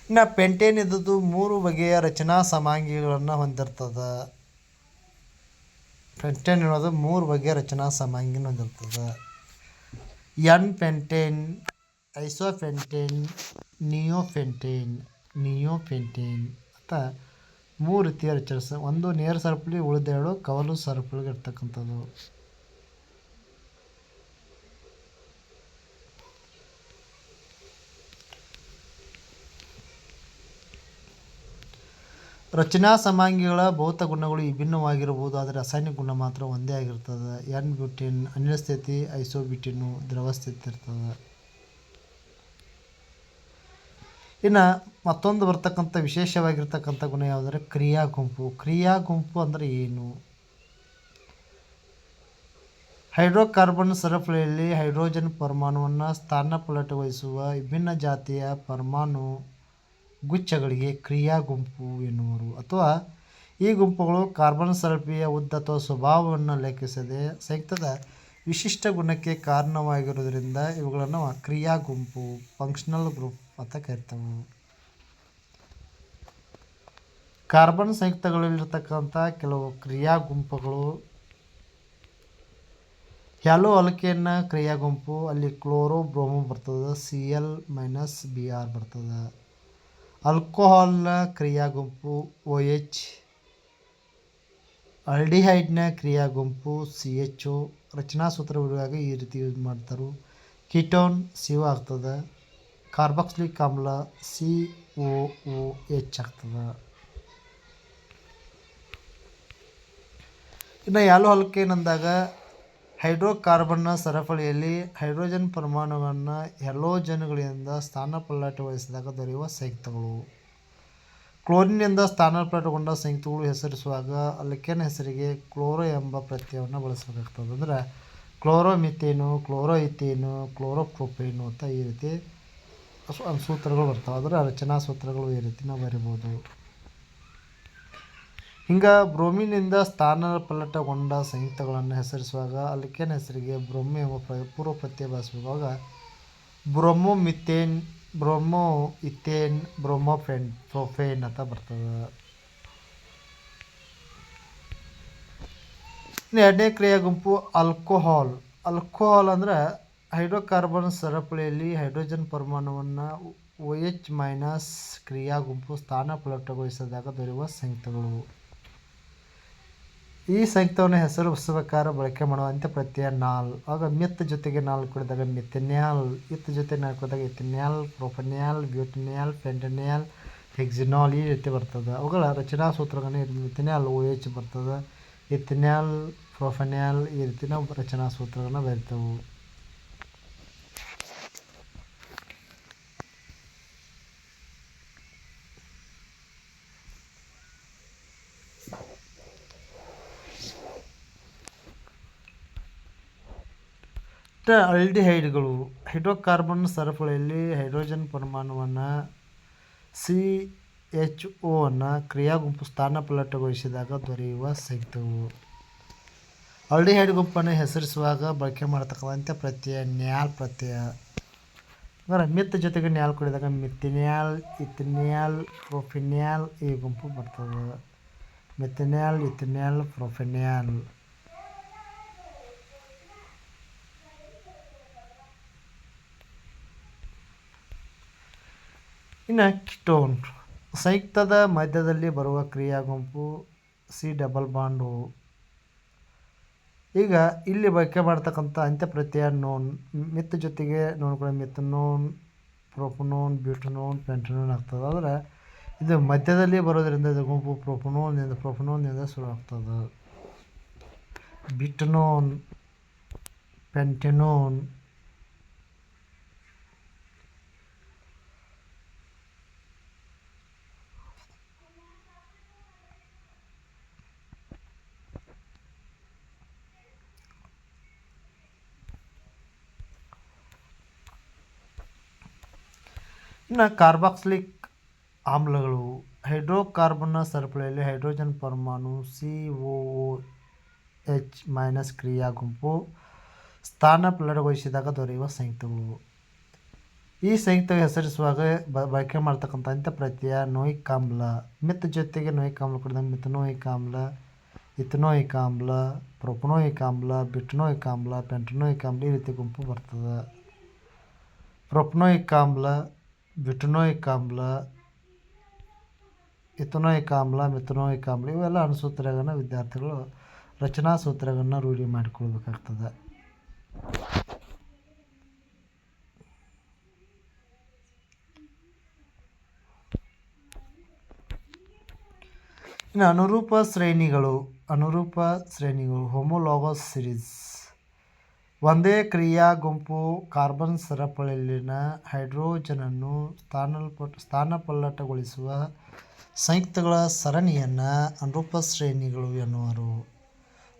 ಇನ್ನು ಪೆಂಟೇನ್ ಇದ್ದದ್ದು ಮೂರು ಬಗೆಯ ರಚನಾ ಸಮಾಂಗಿಗಳನ್ನು ಹೊಂದಿರ್ತದೆ. ಪೆಂಟೇನ್ ಅನ್ನೋದು ಮೂರು ಬಗೆಯ ರಚನಾ ಸಮಾಂಗಿನ ಹೊಂದಿರ್ತದೆ. ಎನ್ ಪೆಂಟೇನ್ ಐಸೋಫೆಂಟೇನ್ ನಿಯೋಫೆಂಟೇನ್ ನಿಯೋಫೆಂಟೇನ್ ಅಂತ ಮೂರು ರೀತಿಯ ರಚನೆ ಒಂದು ನೇರ ಸರಪಳಿ ಉಳಿದೆರಡು ಕವಲು ಸರಪಳಿಗೆ ರಚನಾ ಸಮಾಂಗಿಗಳ ಭೌತ ಗುಣಗಳು ವಿಭಿನ್ನವಾಗಿರಬಹುದು ಆದರೆ ರಾಸಾಯನಿಕ ಗುಣ ಮಾತ್ರ ಒಂದೇ ಆಗಿರ್ತದೆ. ಎನ್ ಬ್ಯೂಟಿನ್ ಅನಿಲ ಸ್ಥಿತಿ ಐಸೋಬ್ಯೂಟಿನು ದ್ರವ ಸ್ಥಿತಿ ಇರ್ತದೆ. ಇನ್ನು ಮತ್ತೊಂದು ಬರ್ತಕ್ಕಂಥ ವಿಶೇಷವಾಗಿರ್ತಕ್ಕಂಥ ಗುಣ ಯಾವುದಂದ್ರೆ ಕ್ರಿಯಾ ಗುಂಪು. ಕ್ರಿಯಾ ಗುಂಪು ಅಂದರೆ ಏನು? ಹೈಡ್ರೋಕಾರ್ಬನ್ ಸರಪಳಿಯಲ್ಲಿ ಹೈಡ್ರೋಜನ್ ಪರಮಾಣುವನ್ನು ಸ್ಥಾನಪಲಟಗೊಳಿಸುವ ವಿಭಿನ್ನ ಜಾತಿಯ ಪರಮಾಣು ಗುಚ್ಛಗಳಿಗೆ ಕ್ರಿಯಾ ಗುಂಪು ಎನ್ನುವರು. ಅಥವಾ ಈ ಗುಂಪುಗಳು ಕಾರ್ಬನ್ ಸರಪಳಿಯ ಉದ್ದ ಅಥವಾ ಸ್ವಭಾವವನ್ನು ಲೆಕ್ಕಿಸದೆ ಸಂಯುಕ್ತದ ವಿಶಿಷ್ಟ ಗುಣಕ್ಕೆ ಕಾರಣವಾಗಿರುವುದರಿಂದ ಇವುಗಳನ್ನು ಕ್ರಿಯಾ ಗುಂಪು ಫಂಕ್ಷನಲ್ ಗ್ರೂಪ್ ಅಂತ ಕರಿತವು. ಕಾರ್ಬನ್ ಸಂಯುಕ್ತಗಳಲ್ಲಿರ್ತಕ್ಕಂಥ ಕೆಲವು ಕ್ರಿಯಾ ಗುಂಪುಗಳು ಹ್ಯಾಲೋ ಅಲ್ಕೇನ್ನ ಕ್ರಿಯಾ ಗುಂಪು, ಅಲ್ಲಿ ಕ್ಲೋರೋ ಬ್ರೋಮೋ ಬರ್ತದೆ C L minus B R ಬರ್ತದೆ. ಆಲ್ಕೋಹಾಲ್ನ ಕ್ರಿಯಾ ಗುಂಪು ಒ ಎಚ್ ಅಲ್ಡಿಹೈಡ್ನ ಕ್ರಿಯಾ ಗುಂಪು ಸಿ ಎಚ್ ಒ ರಚನಾ ಸೂತ್ರ ಬಿಡುವಾಗ ಈ ರೀತಿ ಯೂಸ್ ಮಾಡ್ತಾರೆ. ಕೀಟೋನ್ ಸಿ ಒ ಆಗ್ತದೆ, ಕಾರ್ಬಾಕ್ಸಿಲಿಕ್ ಆಮ್ಲ ಸಿ ಒ ಒ ಎಚ್ ಆಗ್ತದೆ. ಇನ್ನು ಯಾಲೋ ಹಲ್ಕೇನ್ ಅಂದಾಗ ಹೈಡ್ರೋಕಾರ್ಬನ್ನ ಸರಪಳಿಯಲ್ಲಿ ಹೈಡ್ರೋಜನ್ ಪರಮಾಣುಗಳನ್ನು ಹೆಲೋಜನ್ಗಳಿಂದ ಸ್ಥಾನಪಲ್ಲಟಗೊಳಿಸಿದಾಗ ದೊರೆಯುವ ಸಂಯುಕ್ತಗಳು. ಕ್ಲೋರಿನ್ನಿಂದ ಸ್ಥಾನಪಲ್ಲಟಗೊಂಡ ಸಂಯುಕ್ತಗಳು ಹೆಸರಿಸುವಾಗ ಅಲ್ಕೇನ್ ಹೆಸರಿಗೆ ಕ್ಲೋರೋ ಎಂಬ ಪ್ರತ್ಯಯವನ್ನು ಬಳಸಬೇಕಾಗ್ತದೆ. ಅಂದರೆ ಕ್ಲೋರೋಮಿಥೇನು ಕ್ಲೋರೋ ಇಥೇನು ಕ್ಲೋರೋಪ್ರೋಪೇನು ಅಂತ ಈ ರೀತಿ ಸೂತ್ರಗಳು ಬರ್ತಾವೆ. ಅದರ ರಚನಾ ಸೂತ್ರಗಳು ಈ ರೀತಿ ನಾವು ಬರಿಬೋದು. ಹಿಂಗೆ ಬ್ರೋಮಿನಿಂದ ಸ್ಥಾನ ಪಲ್ಲಟಗೊಂಡ ಸಂಯುಕ್ತಗಳನ್ನು ಹೆಸರಿಸುವಾಗ ಆಲ್ಕೇನ್ ಹೆಸರಿಗೆ ಬ್ರೊಮ್ಮೆ ಎಂಬ ಪ್ರ ಪೂರ್ವ ಪ್ರತ್ಯಯ ಬಳಸುವಾಗ ಬ್ರೊಮೊ ಮಿಥೇನ್ ಬ್ರೊಮೊ ಇಥೇನ್ ಬ್ರೋಮೋಫೆನ್ ಪ್ರೊಫೇನ್ ಅಂತ ಬರ್ತದೆ. ಇನ್ನು ಎರಡನೇ ಕ್ರಿಯಾ ಗುಂಪು ಆಲ್ಕೋಹಾಲ್. ಆಲ್ಕೋಹಾಲ್ ಅಂದರೆ ಹೈಡ್ರೋಕಾರ್ಬನ್ ಸರಪಳಿಯಲ್ಲಿ ಹೈಡ್ರೋಜನ್ ಪರಮಾಣುವನ್ನು ಒ ಎಚ್ ಮೈನಸ್ ಕ್ರಿಯಾ ಗುಂಪು ಸ್ಥಾನಪಲ್ಲಟಗೊಳಿಸಿದಾಗ ದೊರೆಯುವ ಸಂಯುಕ್ತಗಳು. ಈ ಸಂಯುಕ್ತವನ್ನು ಹೆಸರು ಉತ್ಸವಕಾರ ಬಳಕೆ ಮಾಡುವಂಥ ಪ್ರತ್ಯಯ ನಾಲ್. ಆಗ ಮಿತ್ ಜೊತೆಗೆ ನಾಲ್ಕು ಕುಡಿದಾಗ ಮಿಥೆನ್ಯಾಲ್ ಇತ್ ಜೊತೆ ನಾಲ್ಕು ಕುಡಿದಾಗ ಇಥೆನ್ಯಾಲ್ ಪ್ರೊಫೆನ್ಯಾಲ್ ಬ್ಯೂಟನ್ಯಾಲ್ ಫೆಂಟನ್ಯಾಲ್ ಹೆಕ್ಸಿನಾಲ್ ಈ ರೀತಿ ಬರ್ತದೆ. ಅವುಗಳ ರಚನಾ ಸೂತ್ರಗಳನ್ನ ಮಿಥೆನ್ಯಾಲ್ ಓ ಎಚ್ ಬರ್ತದೆ. ಎಥೆನ್ಯಾಲ್, ಪ್ರೊಫೆನ್ಯಾಲ್ ಈ ರೀತಿ ನಾವು ರಚನಾ ಸೂತ್ರಗಳನ್ನ ಬರಿತೇವೆ. ಅಲ್ಡಿಹೈಡ್ಗಳು, ಹೈಡ್ರೋಕಾರ್ಬನ್ ಸರಪಳಿಯಲ್ಲಿ ಹೈಡ್ರೋಜನ್ ಪರಮಾಣುವನ್ನು ಸಿ ಎಚ್ ಒನ್ನು ಕ್ರಿಯಾ ಗುಂಪು ಸ್ಥಾನಪಲ್ಲಟಗೊಳಿಸಿದಾಗ ದೊರೆಯುವ ಸಿಗ್ತವು. ಅಲ್ಡಿಹೈಡ್ ಗುಂಪನ್ನು ಹೆಸರಿಸುವಾಗ ಬಳಕೆ ಮಾಡತಕ್ಕಂಥ ಪ್ರತ್ಯಯ, ನ್ಯಾಲ್ ಪ್ರತ್ಯಯ. ಅಂದರೆ ಮಿತ್ ಜೊತೆಗೆ ನ್ಯಾಲ್ ಕುಡಿದಾಗ ಮಿಥಿನ್ಯಾಲ್, ಇಥಿನ್ಯಾಲ್, ಪ್ರೊಫಿನ್ಯಾಲ್ ಈ ಗುಂಪು ಬರ್ತದೆ. ಮಿಥಿನ್ಯಾಲ್, ಇಥಿನ್ಯಾಲ್, ಪ್ರೊಫಿನ್ಯಾಲ್. ಇನ್ನು ಕಿಟೋನ್ ಸಂಯುಕ್ತದ ಮಧ್ಯದಲ್ಲಿ ಬರುವ ಕ್ರಿಯಾ ಗುಂಪು ಸಿ ಡಬಲ್ ಬಾಂಡು ಈಗ ಇಲ್ಲಿ ಬಳಕೆ ಮಾಡ್ತಕ್ಕಂಥ ಅಂತ್ಯ ಪ್ರತ್ಯಯ ನೋನ್, ಮಿತ್ ಜೊತೆಗೆ ನೋಡ್ಕೊಳ್ಳಿ ಮಿಥನೋನ್ ಪ್ರೊಪನೋನ್, ಬ್ಯೂಟನೋನ್, ಪೆಂಟನೋನ್ ಆಗ್ತದೆ. ಆದರೆ ಇದು ಮಧ್ಯದಲ್ಲಿ ಬರೋದರಿಂದ ಇದು ಗುಂಪು ಪ್ರೊಪನೋನ್ನಿಂದ ಪ್ರೊಪನೋನ್ನಿಂದ ಶುರು ಆಗ್ತದೆ. ಬಿಟನೋನ್, ಪೆಂಟೆನೋನ್ ಇನ್ನು ಕಾರ್ಬಾಕ್ಸಿಲಿಕ್ ಆಮ್ಲಗಳು ಹೈಡ್ರೋಕಾರ್ಬನ್ನ ಸರಪಳಿಯಲ್ಲಿ ಹೈಡ್ರೋಜನ್ ಪರಮಾಣು ಸಿ ಒ ಎಚ್ ಮೈನಸ್ ಕ್ರಿಯಾ ಗುಂಪು ಸ್ಥಾನ ಪ್ಲಡಗೊಳಿಸಿದಾಗ ದೊರೆಯುವ ಸಂಯುಕ್ತಗಳು. ಈ ಸಂಯುಕ್ತ ಹೆಸರಿಸುವಾಗ ಬಳಕೆ ಮಾಡ್ತಕ್ಕಂಥ ಅಂತ್ಯ ಪ್ರತ್ಯಯ ನೋಯಿಕ್ ಆಮ್ಲ ಮಿತ್ ಜೊತೆಗೆ ನೋಯಿಕ್ ಆಮ್ಲ ಕೂಡ ಮಿಥನೋಯಿಕ್ ಆಮ್ಲ ಇಥನೋಯಿಕ್ ಆಮ್ಲ ಪ್ರೊಪನೋಯಿಕ್ ಆಮ್ಲ ಬಿಟ್ನೋಯಿಕ್ ಆಮ್ಲ ಪೆಂಟನೋಯಿಕ್ ಆಮ್ಲ ಈ ರೀತಿ ಗುಂಪು ಬರ್ತದೆ. ಪ್ರೊಪನೋಯಿಕ್ ಆಮ್ಲ ಬ್ಯುಟನೋಯಿಕ್ ಆಮ್ಲ ಇಥನೋಯಿಕ್ ಆಮ್ಲ ಮಿತನೋಯ್ ಆಮ್ಲ ಇವೆಲ್ಲ ಅಣುಸೂತ್ರಗಳನ್ನ ವಿದ್ಯಾರ್ಥಿಗಳು ರಚನಾ ಸೂತ್ರಗಳನ್ನ ರೂಢಿ ಮಾಡಿಕೊಳ್ಬೇಕಾಗ್ತದೆ. ಇನ್ನು ಅನುರೂಪ ಶ್ರೇಣಿಗಳು ಅನುರೂಪ ಶ್ರೇಣಿಗಳು, ಹೋಮೋಲಾಗಸ್ ಸಿರೀಸ್. ಒಂದೇ ಕ್ರಿಯಾ ಗುಂಪು ಕಾರ್ಬನ್ ಸರಪಳಿಯಲ್ಲಿನ ಹೈಡ್ರೋಜನನ್ನು ಅನ್ನು ಸ್ಥಾನಪಲ್ಲಟಗೊಳಿಸುವ ಸಂಯುಕ್ತಗಳ ಸರಣಿಯನ್ನು ಅನುರೂಪ ಶ್ರೇಣಿಗಳು ಎನ್ನುವರು.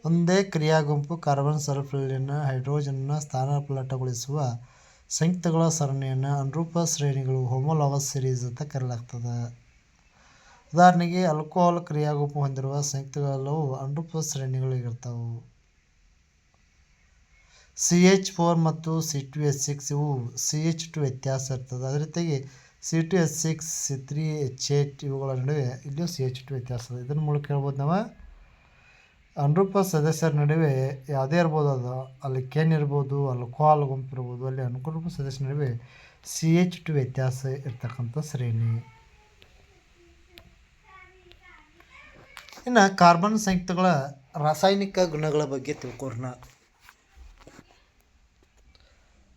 ಒಂದೇ ಕ್ರಿಯಾ ಗುಂಪು ಕಾರ್ಬನ್ ಸರಪಳಿಯಲ್ಲಿನ ಹೈಡ್ರೋಜನ್ನ ಸ್ಥಾನಪಲ್ಲಟಗೊಳಿಸುವ ಸಂಯುಕ್ತಗಳ ಸರಣಿಯನ್ನು ಅನುರೂಪ ಶ್ರೇಣಿಗಳು ಹೋಮೋಲಾಗಸ್ ಸಿರೀಸ್ ಅಂತ ಕರೆಯಲಾಗ್ತದೆ. ಉದಾಹರಣೆಗೆ ಆಲ್ಕೋಹಾಲ್ ಕ್ರಿಯಾಗುಂಪು ಹೊಂದಿರುವ ಸಂಯುಕ್ತಗಳೆಲ್ಲವೂ ಅನುರೂಪ ಶ್ರೇಣಿಗಳಿಗಿರ್ತವೆ ಸಿ ಎಚ್ ಫೋರ್ ಮತ್ತು ಸಿ ಟು ಎಚ್ ಸಿಕ್ಸ್ ಇವು ಸಿ ಎಚ್ ಟು ವ್ಯತ್ಯಾಸ ಇರ್ತದೆ. ಅದೇ ರೀತಿಯಾಗಿ C two H six, C three H eight ಇವುಗಳ ನಡುವೆ ಇಲ್ಲಿಯೂ ಸಿ ಎಚ್ ಟು ವ್ಯತ್ಯಾಸ ಇದೆ. ಇದನ್ನ ಮೂಲಕ ಹೇಳ್ಬೋದು ನಾವು, ಅನುರೂಪ ಸದಸ್ಯರ ನಡುವೆ ಯಾವುದೇ ಇರ್ಬೋದು, ಅದು ಅಲ್ಲಿ ಕೆನ್ ಇರ್ಬೋದು ಅಲ್ಕೋಹಾಲ್ ಗುಂಪು ಇರ್ಬೋದು, ಅಲ್ಲಿ ಅನುಕೂಲ ಸದಸ್ಯರ ನಡುವೆ ಸಿ ಎಚ್ ಟು ವ್ಯತ್ಯಾಸ ಇರ್ತಕ್ಕಂಥ ಶ್ರೇಣಿ. ಇನ್ನು ಕಾರ್ಬನ್ ಸಂಯುಕ್ತಗಳ ರಾಸಾಯನಿಕ ಗುಣಗಳ ಬಗ್ಗೆ ತಿಳ್ಕೊರೋಣ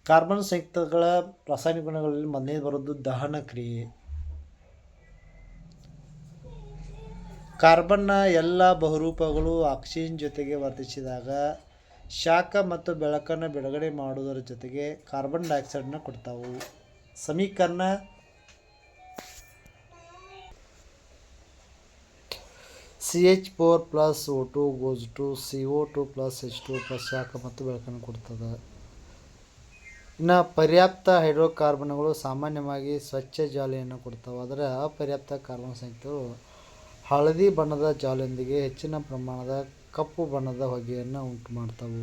ಕಾರ್ಬನ್ ಸಂಯುಕ್ತಗಳ ರಾಸಾಯನಿಕ ಗುಣಗಳಲ್ಲಿ ಮೊದಲನೇದು ಬರೋದು ದಹನ ಕ್ರಿಯೆ. ಕಾರ್ಬನ್ನ ಎಲ್ಲ ಬಹುರೂಪಗಳು ಆಕ್ಸಿಜನ್ ಜೊತೆಗೆ ವರ್ತಿಸಿದಾಗ ಶಾಖ ಮತ್ತು ಬೆಳಕನ್ನು ಬಿಡುಗಡೆ ಮಾಡುವುದರ ಜೊತೆಗೆ ಕಾರ್ಬನ್ ಡೈಆಕ್ಸೈಡನ್ನ ಕೊಡ್ತಾವು. ಸಮೀಕರಣ C H four plus O two goes to C O two plus H two plus ಶಾಖ ಮತ್ತು ಬೆಳಕನ್ನು ಕೊಡ್ತದೆ. ಇನ್ನು ಪರ್ಯಾಪ್ತ ಹೈಡ್ರೋಕಾರ್ಬನ್ಗಳು ಸಾಮಾನ್ಯವಾಗಿ ಸ್ವಚ್ಛ ಜಾಲಿಯನ್ನು ಕೊಡ್ತಾವೆ. ಆದರೆ ಅಪರ್ಯಾಪ್ತ ಕಾರ್ಬನ್ ಸಂಯುಕ್ತಗಳು ಹಳದಿ ಬಣ್ಣದ ಜಾಲಿಯೊಂದಿಗೆ ಹೆಚ್ಚಿನ ಪ್ರಮಾಣದ ಕಪ್ಪು ಬಣ್ಣದ ಹೊಗೆಯನ್ನು ಉಂಟು ಮಾಡ್ತಾವೆ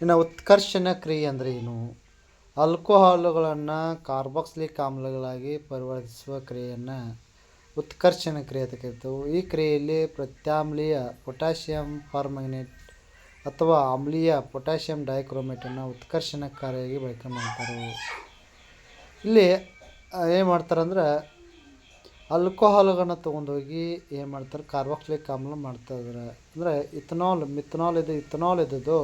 ಇನ್ನು ಉತ್ಕರ್ಷಣ ಕ್ರಿಯೆ ಅಂದರೆ ಏನು? ಆಲ್ಕೋಹಾಲುಗಳನ್ನು ಕಾರ್ಬಾಕ್ಸಿಲಿಕ್ ಆಮ್ಲಗಳಾಗಿ ಪರಿವರ್ತಿಸುವ ಕ್ರಿಯೆಯನ್ನು ಉತ್ಕರ್ಷಣ ಕ್ರಿಯೆ ಅಂತ ಕರಿತೇವೆ. ಈ ಕ್ರಿಯೆಯಲ್ಲಿ ಪ್ರತ್ಯಾಮ್ಲೀಯ ಪೊಟ್ಯಾಷಿಯಂ ಪರ್ಮ್ಯಾಂಗನೇಟ್ ಅಥವಾ ಆಮ್ಲೀಯ ಪೊಟ್ಯಾಷಿಯಂ ಡೈಕ್ರೋಮೇಟನ್ನು ಉತ್ಕರ್ಷಣಕಾರಿಯಾಗಿ ಬಳಕೆ ಮಾಡ್ತಾರೆ. ಇಲ್ಲಿ ಏನು ಮಾಡ್ತಾರಂದ್ರೆ ಆಲ್ಕೋಹಾಲ್ಗಳನ್ನ ತೊಗೊಂಡೋಗಿ ಏನು ಮಾಡ್ತಾರೆ ಕಾರ್ಬಾಕ್ಸಿಲಿಕ್ ಆಮ್ಲ ಮಾಡ್ತಾ ಇದ್ದಾರೆ ಅಂದರೆ ಇಥನಾಲ್ ಮಿಥನಾಲ್ ಇದು ಇಥನಾಲ್ ಇದ್ದದ್ದು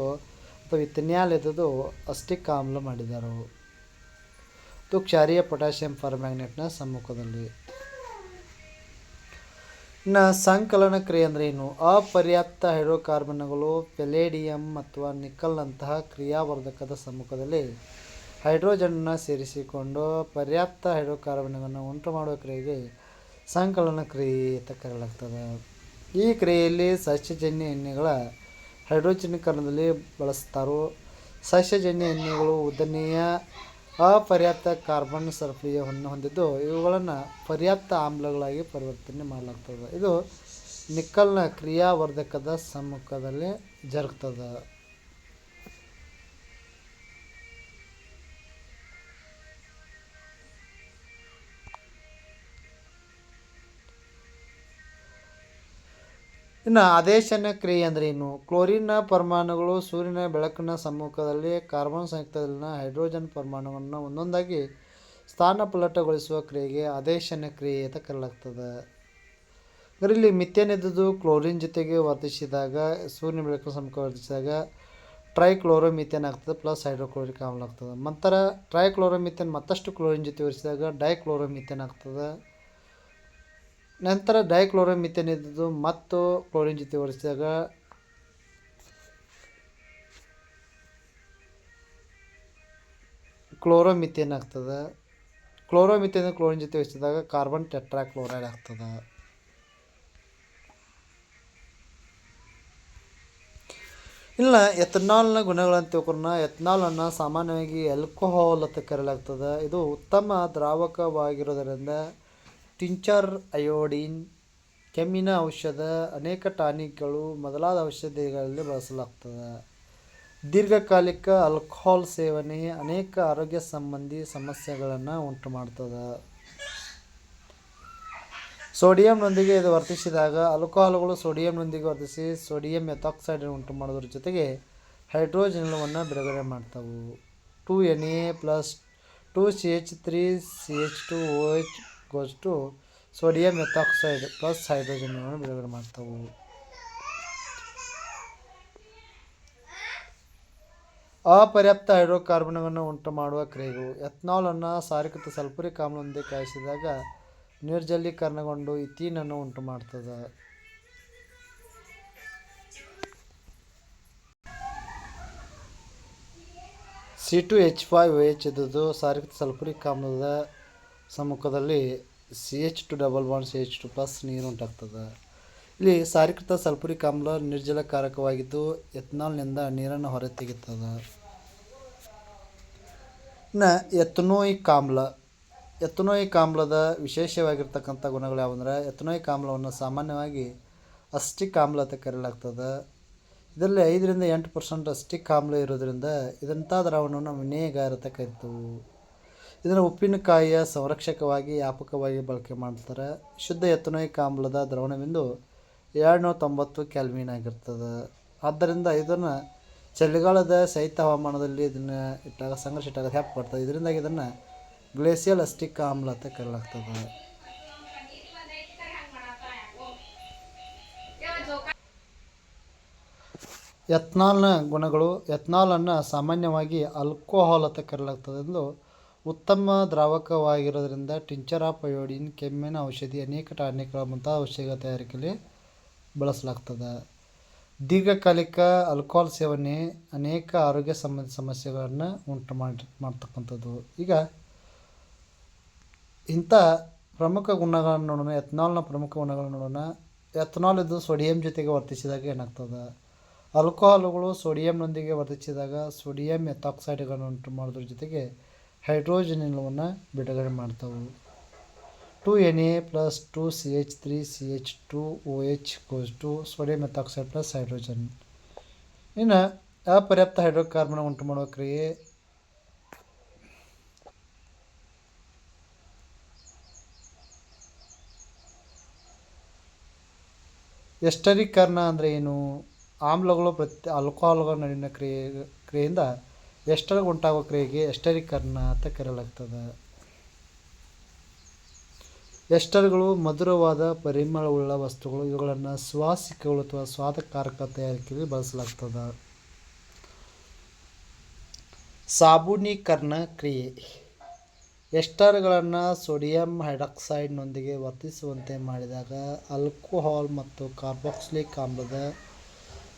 ಅಥವಾ ಇಥನ್ಯಾಲ್ ಇದ್ದದ್ದು ಅಸ್ಟಿಕ್ ಆಮ್ಲ ಮಾಡಿದ್ದಾರೆ. ಇದು ಕ್ಷಾರೀಯ ಪೊಟ್ಯಾಷಿಯಂ ಫಾರ್ಮ್ಯಾಗ್ನೆಟ್ನ ಸಮ್ಮುಖದಲ್ಲಿ. ಇನ್ನು ಸಂಕಲನ ಕ್ರಿಯೆ ಅಂದರೆ ಏನು? ಅಪರ್ಯಾಪ್ತ ಹೈಡ್ರೋಕಾರ್ಬನ್ಗಳು ಪೆಲೇಡಿಯಂ ಅಥವಾ ನಿಕ್ಕಲ್ನಂತಹ ಕ್ರಿಯಾವರ್ಧಕದ ಸಮ್ಮುಖದಲ್ಲಿ ಹೈಡ್ರೋಜನ್ನ ಸೇರಿಸಿಕೊಂಡು ಪರ್ಯಾಪ್ತ ಹೈಡ್ರೋಕಾರ್ಬನ್ಗಳನ್ನು ಉಂಟು ಮಾಡುವ ಕ್ರಿಯೆಗೆ ಸಂಕಲನ ಕ್ರಿಯೆ ಅಂತ ಕರೆಯಲಾಗ್ತದೆ. ಈ ಕ್ರಿಯೆಯಲ್ಲಿ ಸಸ್ಯಜನ್ಯ ಎಣ್ಣೆಗಳ ಹೈಡ್ರೋಜನೀಕರಣದಲ್ಲಿ ಬಳಸ್ತಾರೋ? ಸಸ್ಯಜನ್ಯ ಎಣ್ಣೆಗಳು ಉದ್ದನೆಯ ಅಪರ್ಯಾಪ್ತ ಕಾರ್ಬನ್ ಸರಪಳಿಯನ್ನು ಹೊಂದಿದ್ದು ಇವುಗಳನ್ನು ಪರ್ಯಾಪ್ತ ಆಮ್ಲಗಳಾಗಿ ಪರಿವರ್ತನೆ ಮಾಡಲಾಗ್ತದೆ. ಇದು ನಿಕ್ಕಲ್ನ ಕ್ರಿಯಾವರ್ಧಕದ ಸಮ್ಮುಖದಲ್ಲಿ ಜರುಗ್ತದೆ. ಇನ್ನು ಆದೇಶನ ಕ್ರಿಯೆ ಅಂದರೆ ಏನು? ಕ್ಲೋರಿನ್ನ ಪರಮಾಣುಗಳು ಸೂರ್ಯನ ಬೆಳಕಿನ ಸಮ್ಮುಖದಲ್ಲಿ ಕಾರ್ಬನ್ ಸಂಯುಕ್ತದಲ್ಲಿನ ಹೈಡ್ರೋಜನ್ ಪರಮಾಣುವನ್ನು ಒಂದೊಂದಾಗಿ ಸ್ಥಾನಪಲ್ಲಟಗೊಳಿಸುವ ಕ್ರಿಯೆಗೆ ಆದೇಶನ ಕ್ರಿಯೆ ಅಂತ ಕರೆಯಲಾಗ್ತದೆ. ಅಂದರೆ ಇಲ್ಲಿ ಮಿಥೇನ್ ಇದ್ದದ್ದು ಕ್ಲೋರಿನ್ ಜೊತೆಗೆ ವರ್ತಿಸಿದಾಗ ಸೂರ್ಯನ ಬೆಳಕಿನ ಸಮ್ಮುಖ ವರ್ತಿಸಿದಾಗ ಟ್ರೈಕ್ಲೋರೋಮಿಥೇನ್ ಆಗ್ತದೆ, ಪ್ಲಸ್ ಹೈಡ್ರೋಕ್ಲೋರಿಕ್ ಆಮ್ಲ ಆಗ್ತದೆ. ನಂತರ ಟ್ರೈಕ್ಲೋರೋಮಿಥೇನ್ ಮತ್ತಷ್ಟು ಕ್ಲೋರಿನ್ ಜೊತೆ ವರ್ತಿಸಿದಾಗ ಡೈಕ್ಲೋರೋಮಿಥೇನ್ ಆಗ್ತದೆ. ನಂತರ ಡೈಕ್ಲೋರೋಮಿಥೇನ್ ಇದ್ದದ್ದು ಮತ್ತು ಕ್ಲೋರಿನ್ ಜೊತೆ ಹೋಲಿಸಿದಾಗ ಕ್ಲೋರೋಮಿಥೇನ್ ಆಗ್ತದೆ. ಕ್ಲೋರೋಮಿಥೇನ್ ಕ್ಲೋರಿನ್ ಜೊತೆ ಹೋಲಿಸಿದಾಗ ಕಾರ್ಬನ್ ಟೆಟ್ರಾಕ್ಲೋರೈಡ್ ಆಗ್ತದೆ. ಇಲ್ಲ ಎಥನಾಲ್ನ ಗುಣಗಳನ್ನು ತಿಳ್ಕೊಂಡ ಎಥನಾಲನ್ನು ಸಾಮಾನ್ಯವಾಗಿ ಆಲ್ಕೋಹಾಲ್ ಅಂತ ಕರೆಯಲಾಗ್ತದೆ ಇದು ಉತ್ತಮ ದ್ರಾವಕವಾಗಿರೋದರಿಂದ ಟಿಂಚರ್ ಅಯೋಡಿನ್ ಕೆಮ್ಮಿನ ಔಷಧ ಅನೇಕ ಟಾನಿಕ್ಗಳು ಮೊದಲಾದ ಔಷಧಿಗಳಲ್ಲಿ ಬಳಸಲಾಗ್ತದ. ದೀರ್ಘಕಾಲಿಕ ಆಲ್ಕೋಹಾಲ್ ಸೇವನೆ ಅನೇಕ ಆರೋಗ್ಯ ಸಂಬಂಧಿ ಸಮಸ್ಯೆಗಳನ್ನು ಉಂಟು ಮಾಡ್ತದೆ ಸೋಡಿಯಂನೊಂದಿಗೆ ಇದು ವರ್ತಿಸಿದಾಗ ಆಲ್ಕೋಹಾಲ್ಗಳು ಸೋಡಿಯಂನೊಂದಿಗೆ ವರ್ತಿಸಿ ಸೋಡಿಯಂ ಎಥಾಕ್ಸೈಡ್ ಉಂಟು ಮಾಡೋದ್ರ ಜೊತೆಗೆ ಹೈಡ್ರೋಜನ್ಗಳನ್ನು ಬಿಡುಗಡೆ ಮಾಡ್ತವೆ. Two N A plus two C H three C H two O H goes to sodium methoxide plus ಹೈಡ್ರೋಜನ್ಗಳನ್ನು ಬಿಡುಗಡೆ ಮಾಡ್ತಾವು. ಅಪರ್ಯಾಪ್ತ ಹೈಡ್ರೋಕಾರ್ಬನ್ಗಳನ್ನು ಉಂಟು ಮಾಡುವ ಕ್ರಿಯೆಗಳು ಎಥನಾಲನ್ನು ಸಾರಿಕೃತ ಸಲ್ಫುರಿಕ್ ಆಮ್ಲದೊಂದಿಗೆ ಕಾಯಿಸಿದಾಗ ನಿರ್ಜಲೀಕರಣಗೊಂಡು ಇಥೀನನ್ನು ಉಂಟು ಮಾಡ್ತದೆ C two H five H ಇದ್ದದ್ದು ಸಾರಿಕೃತ ಸಲ್ಫುರಿಕ್ ಆಮ್ಲದ ಸಮ್ಮುಖದಲ್ಲಿ C H two double bond C H two plus ನೀರು ಉಂಟಾಗ್ತದೆ. ಇಲ್ಲಿ ಸಾರಿಕೃತ ಸಲ್ಫುರಿಕ್ ಆಮ್ಲ ನಿರ್ಜಲಕಾರಕವಾಗಿದ್ದು ಎಥನಾಲ್ನಿಂದ ನೀರನ್ನು ಹೊರತೆಗೆಯುತ್ತದೆ. ಇನ್ನು ಎಥನೋಯಿಕ್ ಆಮ್ಲ. ಎಥನೋಯಿಕ್ ಆಮ್ಲದ ವಿಶೇಷವಾಗಿರ್ತಕ್ಕಂಥ ಗುಣಗಳು ಯಾವಂದ್ರೆ ಎಥನೋಯಿಕ್ ಆಮ್ಲವನ್ನು ಸಾಮಾನ್ಯವಾಗಿ ಅಸ್ಟಿಕ್ ಆಮ್ಲ ಅಂತ ಕರೆಯಲಾಗ್ತದೆ. ಇದರಲ್ಲಿ ಐದರಿಂದ ಎಂಟು ಪರ್ಸೆಂಟ್ ಅಸ್ಟಿಕ್ ಆಮ್ಲ ಇರೋದರಿಂದ ಇದಂಥ ದ್ರಾವಣವನ್ನು ವಿನೇಗಾರ ಅಂತ ಇದನ್ನು ಉಪ್ಪಿನಕಾಯಿಯ ಸಂರಕ್ಷಕವಾಗಿ, ವ್ಯಾಪಕವಾಗಿ ಬಳಕೆ ಮಾಡ್ತಾರೆ. ಶುದ್ಧ ಎಥನೋಯಿಕ್ ಆಮ್ಲದ ದ್ರಾವಣವೆಂದು ಎರಡುನೂರ ತೊಂಬತ್ತು ಕ್ಯಾಲ್ವಿನ್ ಆಗಿರ್ತದೆ. ಆದ್ದರಿಂದ ಇದನ್ನು ಚಳಿಗಾಲದ ಶೈತ್ಯ ಹವಾಮಾನದಲ್ಲಿ ಇದನ್ನು ಇಟ್ಟಾಗ, ಸಂಘರ್ಷ ಇಟ್ಟಾಗ ಹ್ಯಾಪ್ ಬರ್ತದೆ ಇದರಿಂದಾಗಿ ಇದನ್ನು ಗ್ಲೇಸಿಯಲ್ ಅಸ್ಟಿಕ್ ಆಮ್ಲ ಅಂತ ಕರೆಯಲಾಗ್ತದೆ ಎತ್ನಾಲ್ನ ಗುಣಗಳು, ಎಥನಾಲನ್ನು ಸಾಮಾನ್ಯವಾಗಿ ಆಲ್ಕೋಹಾಲ್ ಅಂತ ಕರೆಯಲಾಗ್ತದೆ ಎಂದು ಉತ್ತಮ ದ್ರಾವಕವಾಗಿರೋದ್ರಿಂದ ಟಿಂಚರ್ ಆಫ್ ಅಯೋಡಿನ್, ಕೆಮ್ಮಿನ ಔಷಧಿ, ಅನೇಕ ಟಾನಿಕ್ಗಳ ಮುಂತಾದ ಔಷಧಿಗಳ ತಯಾರಿಕೆಯಲ್ಲಿ ಬಳಸಲಾಗ್ತದೆ. ದೀರ್ಘಕಾಲಿಕ ಆಲ್ಕೋಹಾಲ್ ಸೇವನೆ ಅನೇಕ ಆರೋಗ್ಯ ಸಂಬಂಧಿ ಸಮಸ್ಯೆಗಳನ್ನು ಉಂಟು ಮಾಡಿ, ಮಾಡ್ತಕ್ಕಂಥದ್ದು. ಈಗ ಇಂಥ ಪ್ರಮುಖ ಗುಣಗಳನ್ನು ನೋಡೋಣ, ಎಥನಾಲ್ನ ಪ್ರಮುಖ ಗುಣಗಳನ್ನು ನೋಡೋಣ. ಎಥನಾಲ್ ಇದು ಸೋಡಿಯಂ ಜೊತೆಗೆ ವರ್ತಿಸಿದಾಗ ಏನಾಗ್ತದೆ? ಆಲ್ಕೋಹಾಲ್ಗಳು ಸೋಡಿಯಂನೊಂದಿಗೆ ವರ್ತಿಸಿದಾಗ ಸೋಡಿಯಂ ಎಥಾಕ್ಸೈಡ್ಗಳನ್ನು ಉಂಟು ಮಾಡೋದ್ರ ಜೊತೆಗೆ ಹೈಡ್ರೋಜನಿಲವನ್ನು ಬಿಡುಗಡೆ ಮಾಡ್ತವೆ. Two N A plus two C H three C H two O H goes to sodium ethoxide plus hydrogen. ಇನ್ನು ಅಪರ್ಯಾಪ್ತ ಹೈಡ್ರೋಕಾರ್ಬನ್ ಉಂಟು ಮಾಡುವ ಕ್ರಿಯೆ ಎಸ್ಟರಿಕರಣ ಅಂದರೆ ಏನು? ಆಮ್ಲಗಳು ಪ್ರತಿ ಆಲ್ಕೋಹಾಲ್ಗಳ ನಡುವಿನ ಕ್ರಿಯೆ, ಕ್ರಿಯೆಯಿಂದ ಎಸ್ಟರ್ ಉಂಟಾಗುವ ಕ್ರಿಯೆಗೆ ಎಸ್ಟರೀಕರಣ ಅಂತ ಕರೆಯಲಾಗ್ತದೆ. ಎಷ್ಟರ್ಗಳು ಮಧುರವಾದ ಪರಿಮಳವುಳ್ಳ ವಸ್ತುಗಳು, ಇವುಗಳನ್ನು ಸ್ವಾಸಿಕಗಳು ಅಥವಾ ಸ್ವಾದಕಾರಕ ತಯಾರಿಕೆಯಲ್ಲಿ ಬಳಸಲಾಗ್ತದೆ. ಸಾಬೂನೀಕರಣ ಕ್ರಿಯೆ. ಎಸ್ಟರ್ಗಳನ್ನು ಸೋಡಿಯಂ ಹೈಡ್ರಾಕ್ಸೈಡ್ನೊಂದಿಗೆ ವರ್ತಿಸುವಂತೆ ಮಾಡಿದಾಗ, ಆಲ್ಕೋಹಾಲ್ ಮತ್ತು ಕಾರ್ಬಾಕ್ಸಿಲಿಕ್ ಆಮ್ಲದ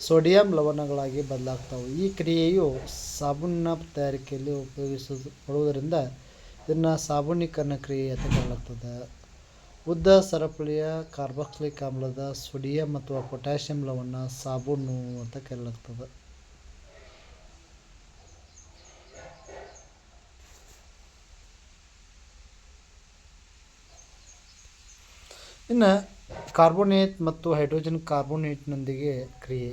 ಸೋಡಿಯಂ ಲವಣಗಳಾಗಿ ಬದಲಾಗ್ತವೆ. ಈ ಕ್ರಿಯೆಯು ಸಾಬೂನಿನ ತಯಾರಿಕೆಯಲ್ಲಿ ಉಪಯೋಗಿಸಲ್ಪಡುವುದರಿಂದ ಇದನ್ನು ಸಾಬೂನೀಕರಣ ಕ್ರಿಯೆ ಅಂತ ಕರೆಯಲಾಗ್ತದೆ. ಉದ್ದ ಸರಪಳಿಯ ಕಾರ್ಬಾಕ್ಸಿಲಿಕ್ ಆಮ್ಲದ ಸೋಡಿಯಂ ಅಥವಾ ಪೊಟ್ಯಾಷಿಯಂ ಲವಣ ಸಾಬೂನು ಅಂತ ಕರೆಯಲಾಗ್ತದೆ. ಇನ್ನು ಕಾರ್ಬೋನೇಟ್ ಮತ್ತು ಹೈಡ್ರೋಜನ್ ಕಾರ್ಬೋನೇಟ್ನೊಂದಿಗೆ ಕ್ರಿಯೆ.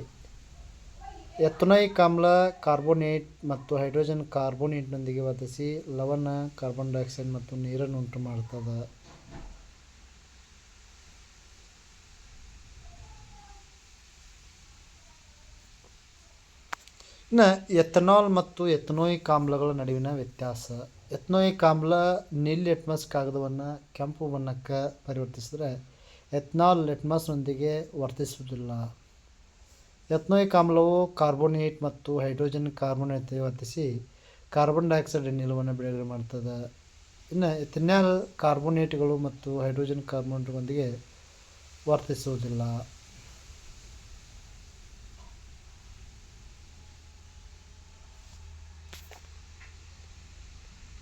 ಎಥನೋಯಿಕ್ ಆಮ್ಲ ಕಾರ್ಬೋನೇಟ್ ಮತ್ತು ಹೈಡ್ರೋಜನ್ ಕಾರ್ಬೋನೇಟ್ನೊಂದಿಗೆ ವರ್ತಿಸಿ ಲವಣ, ಕಾರ್ಬನ್ ಡೈಆಕ್ಸೈಡ್ ಮತ್ತು ನೀರನ್ನು ಉಂಟು ಮಾಡ್ತದ. ಇನ್ನು ಎಥನಾಲ್ ಮತ್ತು ಎಥನೋಯಿಕ್ ಆಮ್ಲಗಳ ನಡುವಿನ ವ್ಯತ್ಯಾಸ. ಎಥನೋಯಿಕ್ ಆಮ್ಲ ನೀಲಿ ಲೆಟ್ಮಸ್ ಕಾಗದವನ್ನು ಕೆಂಪು ಬಣ್ಣಕ್ಕೆ ಪರಿವರ್ತಿಸಿದರೆ ಎಥನಾಲ್ ಲೆಟ್ಮಸ್ನೊಂದಿಗೆ ವರ್ತಿಸುವುದಿಲ್ಲ. ಎಥನೋಯಿಕ್ ಆಮ್ಲವು ಕಾರ್ಬೋನೇಟ್ ಮತ್ತು ಹೈಡ್ರೋಜನ್ ಕಾರ್ಬೋನೇಟ್ ವರ್ತಿಸಿ ಕಾರ್ಬನ್ ಡೈಆಕ್ಸೈಡ್ ಅನಿಲವನ್ನು ಬಿಡುಗಡೆ ಮಾಡ್ತದೆ. ಇನ್ನು ಎಥನಾಲ್ ಕಾರ್ಬೋನೇಟ್ಗಳು ಮತ್ತು ಹೈಡ್ರೋಜನ್ ಕಾರ್ಬೋನೇಟ್ಗಳೊಂದಿಗೆ ವರ್ತಿಸುವುದಿಲ್ಲ.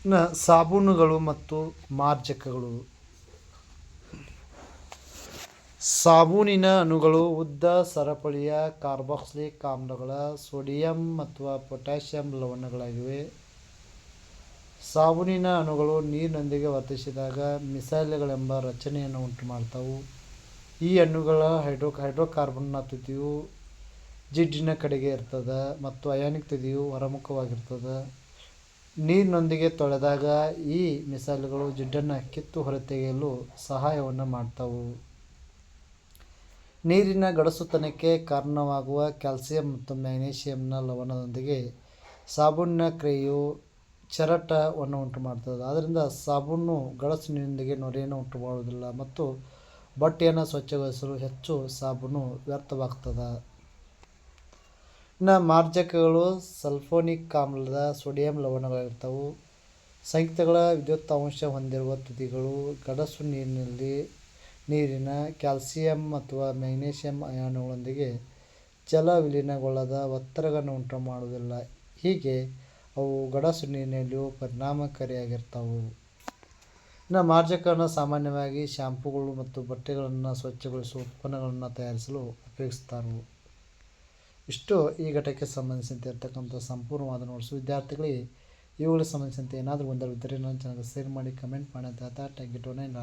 ಇನ್ನು ಸಾಬೂನುಗಳು ಮತ್ತು ಮಾರ್ಜಕಗಳು. ಸಾಬೂನಿನ ಅಣುಗಳು ಉದ್ದ ಸರಪಳಿಯ ಕಾರ್ಬಾಕ್ಸಿಲಿಕ್ ಆಮ್ಲಗಳ ಸೋಡಿಯಂ ಅಥವಾ ಪೊಟ್ಯಾಷಿಯಂ ಲವಣಗಳಾಗಿವೆ. ಸಾಬೂನಿನ ಅಣುಗಳು ನೀರಿನೊಂದಿಗೆ ವರ್ತಿಸಿದಾಗ ಮಿಸೈಲ್ಗಳೆಂಬ ರಚನೆಯನ್ನು ಉಂಟು ಮಾಡ್ತಾವು ಈ ಅಣುಗಳ ಹೈಡ್ರೋ ಹೈಡ್ರೋಕಾರ್ಬನ್ನ ತುದಿಯು ಜಿಡ್ಡಿನ ಕಡೆಗೆ ಇರ್ತದೆ ಮತ್ತು ಅಯಾನಿಕ್ ತುದಿಯು ಹೊರಮುಖವಾಗಿರ್ತದೆ. ನೀರಿನೊಂದಿಗೆ ತೊಳೆದಾಗ ಈ ಮಿಸೈಲ್ಗಳು ಜಿಡ್ಡನ್ನು ಕಿತ್ತು ಹೊರತೆಗೆಯಲು ಸಹಾಯವನ್ನು ಮಾಡ್ತವು. ನೀರಿನ ಗಡಸುತನಕ್ಕೆ ಕಾರಣವಾಗುವ ಕ್ಯಾಲ್ಸಿಯಂ ಮತ್ತು ಮ್ಯಾಗ್ನೀಷಿಯಂನ ಲವಣದೊಂದಿಗೆ ಸಾಬೂನಿನ ಕ್ರಿಯೆಯು ಚರಟವನ್ನು ಉಂಟು ಮಾಡ್ತದೆ ಆದ್ದರಿಂದ ಸಾಬೂನು ಗಡಸು ನೀರಿನೊಂದಿಗೆ ನೊರೆಯನ್ನು ಉಂಟು ಮಾಡುವುದಿಲ್ಲ ಮತ್ತು ಬಟ್ಟೆಯನ್ನು ಸ್ವಚ್ಛಗೊಳಿಸಲು ಹೆಚ್ಚು ಸಾಬೂನು ವ್ಯರ್ಥವಾಗ್ತದೆ. ಇನ್ನು ಮಾರ್ಜಕಗಳು ಸಲ್ಫೋನಿಕ್ ಆಮ್ಲದ ಸೋಡಿಯಂ ಲವಣಗಳಿರ್ತವೆ. ಸಂಯುಕ್ತಗಳ ವಿದ್ಯುತ್ ಅಂಶ ಹೊಂದಿರುವ ತುದಿಗಳು ಗಡಸು ನೀರಿನಲ್ಲಿ ನೀರಿನ ಕ್ಯಾಲ್ಸಿಯಂ ಅಥವಾ ಮೆಗ್ನೀಷಿಯಂ ಅಯಾನುಗಳೊಂದಿಗೆ ಜಲ ವಿಲೀನಗೊಳ್ಳದ ಒತ್ತಡವನ್ನು ಉಂಟು ಮಾಡುವುದಿಲ್ಲ ಹೀಗೆ ಅವು ಗಡಸು ನೀರಿನಲ್ಲಿಯೂ ಪರಿಣಾಮಕಾರಿಯಾಗಿರ್ತವೆ. ಇನ್ನು ಮಾರ್ಜಕವನ್ನು ಸಾಮಾನ್ಯವಾಗಿ ಶ್ಯಾಂಪುಗಳು ಮತ್ತು ಬಟ್ಟೆಗಳನ್ನು ಸ್ವಚ್ಛಗೊಳಿಸುವ ಉತ್ಪನ್ನಗಳನ್ನು ತಯಾರಿಸಲು ಉಪಯೋಗಿಸ್ತಾರೆ. ಇಷ್ಟು ಈ ಘಟಕ್ಕೆ ಸಂಬಂಧಿಸಿದಂತೆ ಇರ್ತಕ್ಕಂಥ ಸಂಪೂರ್ಣವಾದ ನೋಟ್ಸು. ವಿದ್ಯಾರ್ಥಿಗಳಿಗೆ ಇವುಗಳಿಗೆ ಸಂಬಂಧಿಸಿದಂತೆ ಏನಾದರೂ ಗೊಂದಲವಿದ್ದರೆ ನನ್ನ ಚಾನಲ್ಗೆ ಶೇರ್ ಮಾಡಿ, ಕಮೆಂಟ್ ಮಾಡಿ ಅಂತ ಹೇಳ್ತಾ ಟ್ಯಾಂಕ್ ಯು ಟು ನೈನ್